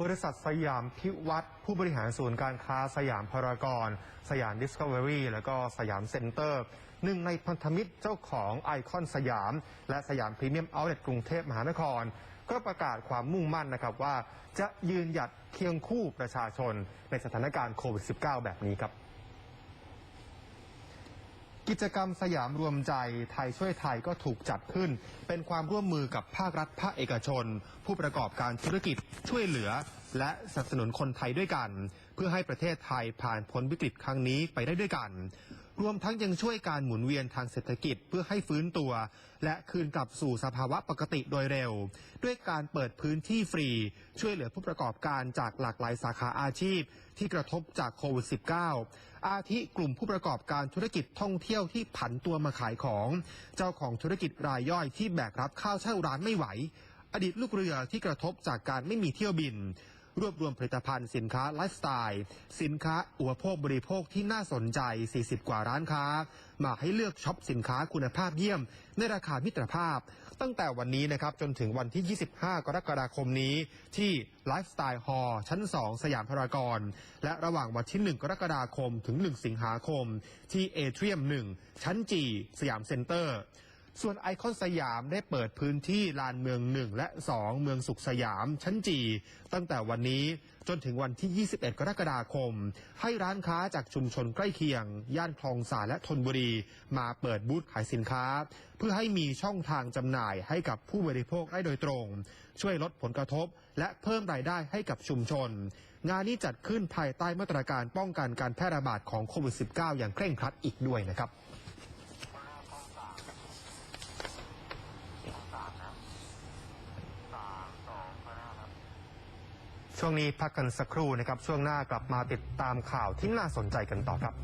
บริษัทสยามพิวัตรผู้บริหารศูนย์การค้าสยามพารากอนสยามดิสคัฟเวอรี่และก็สยามเซ็นเตอร์ หนึ่งในพันธมิตรเจ้าของไอคอนสยาม และสยามพรีเมียมเอาท์เลทกรุงเทพมหานคร ก็ประกาศความมุ่งมั่นนะครับว่าจะยืนหยัดเคียงคู่ประชาชนในสถานการณ์โควิด -19 แบบนี้ครับ กิจกรรมสยามรวมใจไทยช่วยไทยก็ถูกจัดขึ้น เป็นความร่วมมือกับภาครัฐภาคเอกชน ผู้ประกอบการธุรกิจช่วยเหลือ และสนับสนุนคนไทยด้วยกัน เพื่อให้ประเทศไทยผ่านพ้นวิกฤตครั้งนี้ไปได้ด้วยกัน รวมทั้งยังช่วยการหมุนเวียนทางเศรษฐกิจเพื่อให้ฟื้นตัว และคืนกลับสู่สภาวะปกติโดยเร็ว ด้วยการเปิดพื้นที่ฟรี ช่วยเหลือผู้ประกอบการจากหลากหลายสาขาอาชีพ ที่กระทบจากโควิด -19 อาทิกลุ่มผู้ประกอบการธุรกิจท่องเที่ยวที่ผันตัวมาขายของ เจ้าของธุรกิจรายย่อยที่แบกรับข้าวเช่าร้านไม่ไหว อดีตลูกเรือที่กระทบจากการไม่มีเที่ยวบิน รวบรวมผลิตภัณฑ์สินค้าไลฟ์สไตล์ สินค้าอุปโภคบริโภคที่น่าสนใจ 40 กว่าร้านค้า มาให้เลือกช็อปสินค้าคุณภาพเยี่ยม ในราคามิตรภาพ ตั้งแต่วันนี้นะครับจนถึงวันที่ 25 กรกฎาคมนี้ที่ไลฟ์สไตล์ฮอชั้น 2 สยามพารากอนและระหว่างวันที่ 1 กรกฎาคมถึง 1 สิงหาคม ที่เอเทียม 1 ชั้นจีสยามเซ็นเตอร์ ส่วนไอคอนสยามได้เปิดพื้นที่ลานเมือง 1 และ 2 เมืองสุขสยามชั้นจี ตั้งแต่วันนี้จนถึงวันที่ 21 กรกฎาคม ให้ร้านค้าจากชุมชนใกล้เคียง ย่านคลองสาและธนบุรี มาเปิดบูธขายสินค้า เพื่อให้มีช่องทางจำหน่ายให้กับผู้บริโภคได้โดยตรง ช่วยลดผลกระทบ และเพิ่มรายได้ให้กับชุมชน งานนี้จัดขึ้นภายใต้มาตรการป้องกันการแพร่ระบาดของโควิด -19 อย่างเคร่งครัดอีกด้วยนะครับ ช่วงนี้พักกันสักครู่นะครับ ช่วงหน้ากลับมาติดตามข่าวที่น่าสนใจกันต่อครับ